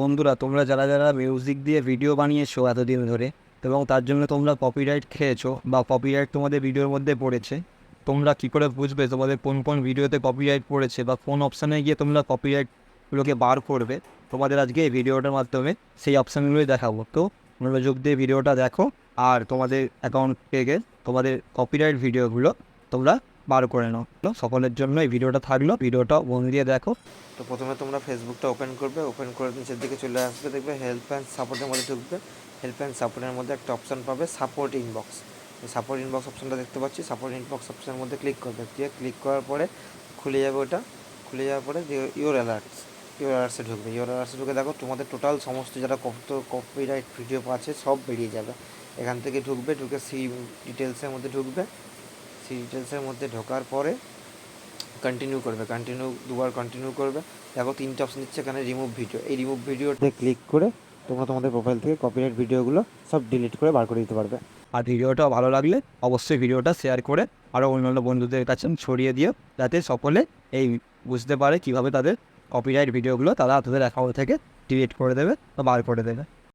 বন্ধুরা, তোমরা যারা যারা মিউজিক দিয়ে ভিডিও বানিয়েছো এতদিন ধরে, এবং তার জন্য তোমরা কপিরাইট খেয়েছো বা কপিরাইট তোমাদের ভিডিওর মধ্যে পড়েছে, তোমরা কী করে বুঝবে তোমাদের কোন কোন ভিডিওতে কপিরাইট পড়েছে বা কোন অপশানে গিয়ে তোমরা কপিরাইটগুলোকে বার করবে? তোমাদের আজকে এই ভিডিওটার মাধ্যমে সেই অপশানগুলোই দেখাবো। তো মনোযোগ দিয়ে ভিডিওটা দেখো, আর তোমাদের অ্যাকাউন্ট থেকে তোমাদের কপিরাইট ভিডিওগুলো তোমরা বার করে নাও। সকলের জন্য এই ভিডিওটা থাকল। ভিডিওটা মন দিয়ে দেখো। তো প্রথমে তোমরা ফেসবুকটা ওপেন করবে। ওপেন করে নিচের দিকে চলে আসবে। দেখবে হেল্প অ্যান্ড সাপোর্টের মধ্যে ঢুকবে। হেল্প অ্যান্ড সাপোর্টের মধ্যে একটা অপশান পাবে সাপোর্ট ইনবক্স সাপোর্ট ইনবক্স অপশানটা দেখতে পাচ্ছি। সাপোর্ট ইনবক্স অপশানের মধ্যে ক্লিক করবে। দিয়ে ক্লিক করার পরে খুলে যাবে ওটা। খুলে যাওয়ার পরে ইওর অ্যালার্টস ইওর অ্যালার্টসে ঢুকবে। ইওর অ্যালার্টসে ঢুকে দেখো, তোমাদের টোটাল সমস্ত যারা কত কপিরাইট ভিডিও আছে, সব বেরিয়ে যাবে। এখান থেকে ঢুকবে, ঢুকে সি ডিটেলসের মধ্যে ঢুকবে। ডিটেলসের মধ্যে ঢোকার পরে কন্টিনিউ করবে কন্টিনিউ দুবার কন্টিনিউ করবে। দেখো তিনটে অপশন দিচ্ছে এখানে রিমুভ ভিডিও এই রিমুভ ভিডিওতে ক্লিক করে তোমরা তোমাদের প্রোফাইল থেকে কপিরাইট ভিডিওগুলো সব ডিলিট করে বার করে দিতে পারবে। আর ভিডিওটা ভালো লাগলে অবশ্যই ভিডিওটা শেয়ার করে আরও অন্যান্য বন্ধুদের কাছে ছড়িয়ে দিও, যাতে সকলে এই বুঝতে পারে কীভাবে তাদের কপিরাইট ভিডিওগুলো তারা তাদের অ্যাকাউন্ট থেকে ডিলিট করে দেবে বা বার করে দেবে।